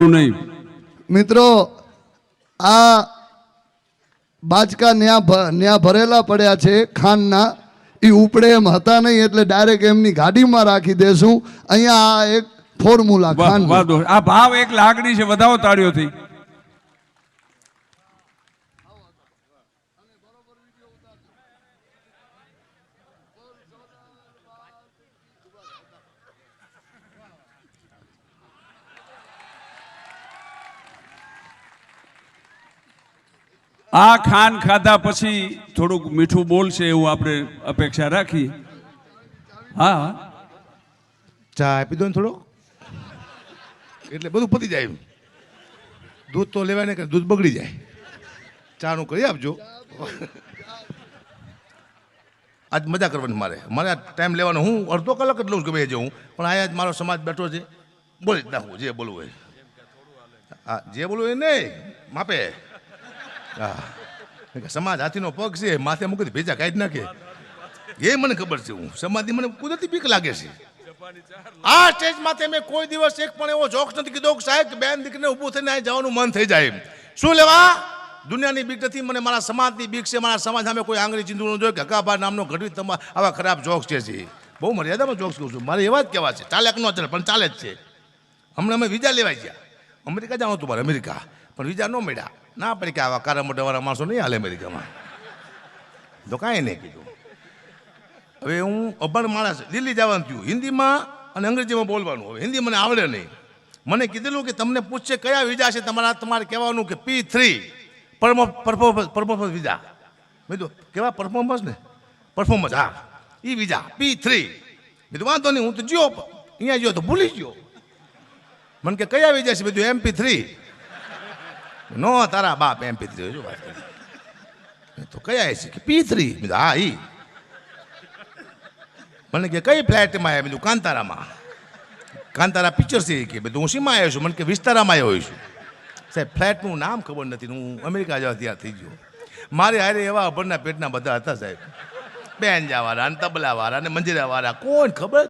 નહીં. મિત્રો આ બાચકા ન્યા ન્યા ભરેલા પડ્યા છે ખાંડના. એ ઉપડે એમ હતા નહીં એટલે ડાયરેક્ટ એમની ગાડીમાં રાખી દેશું. અહીંયા આ એક ફોર્મ્યુલા. આ ભાવ એક લાગણી છે વધાવો તાળીઓથી. આ ખાન ખાધા પછી થોડુંક મીઠું બોલશે એવું આપણે અપેક્ષા રાખી. હા. ચા આપી દો ને થોડો એટલે બધું પતી જાય દૂધ તો લેવાય ને દૂધ બગડી જાય. ચાનું કરી આપજો. આજ મજા કરવાની મારે. મારે આ ટાઈમ લેવાનો. હું અડધો કલાક જ લઉં છું ગમે હું. પણ આયા જ મારો સમાજ બેઠો છે. બોલી જ નાખું, જે બોલવું હોય. હા, જે બોલવું એ નહીં. માપે. કે સમાજ હાથીનો પગ છે, માથે મૂકી ભેજા કાઢી નાખે. એ મને ખબર છે હું. સમાધિ મને કુદરતી બીક લાગે છે. આ સ્ટેજ માથે મેં કોઈ દિવસ એક પણ એવો જોક્સ નથી કીધો કે સાહેબ, બેન દીકરીને ઊભું થઈને અહીં જવાનું મન થઈ જાય. શું લેવા? દુનિયાની બીક નથી, મને મારા સમાજની બીક છે, મારા સમાજ સામે કોઈ આંગળી ચીંધવું ન કે હકાભા નામનો ઘડવી તમા, આવા ખરાબ જોક્સ છે. બહુ મર્યાદામાં જોક્સ કહું છું. મારે એવા જ કહેવા છે. ચાલે કે ન ચાલે, પણ ચાલે જ છે. હમણાં અમે વિઝા લેવાઈ ગયા. અમેરિકા જવાનું હતું મારે, અમેરિકા. પણ વિઝા ન મળ્યા. ના પડે કે આવા કારા મોટાવાળા માણસો નહીં હાલે અમેરિકામાં. તો કાંઈ નહીં કીધું. હવે હું અભણ માણસ, દિલ્હી જવાનું થયું. હિન્દીમાં અને અંગ્રેજીમાં બોલવાનું. હવે હિન્દી મને આવડે નહીં. મને કીધેલું કે તમને પૂછશે કયા વિઝા છે, તમારા તમારે કહેવાનું કે P three performance performance visa. મેં કીધું, કેવા પરફોર્મન્સ ને? પરફોર્મન્સ હા. એ વિઝા પી થ્રી મેં વાંધો નહીં, હું તો જ્યો અહીંયા જ્યો તો ભૂલી ગયો. મને કે કયા આવી છે બધું? એમપી થ્રી નો, તારા બાપ એમપી થ્રી શું વાત તો કયા છે કે પી થ્રી હા, ઈ. મને કે, કઈ ફ્લેટમાં આવ્યા? બીજું કાંતારામાં. કાંતારા પિક્ચર છે કે, બધું હું શીમાં આવ્યો છું? મને કે, વિસ્તારામાં આવ્યો છું. સાહેબ, ફ્લેટનું નામ ખબર નથી, હું અમેરિકા જવા ત્યાં થઈ ગયો. મારે હારે એવા અભરના પેટના બધા હતા, સાહેબ. બેન જવાળા ને તબલાવાળા અને મંજીરાવાળા કોણ ખબર?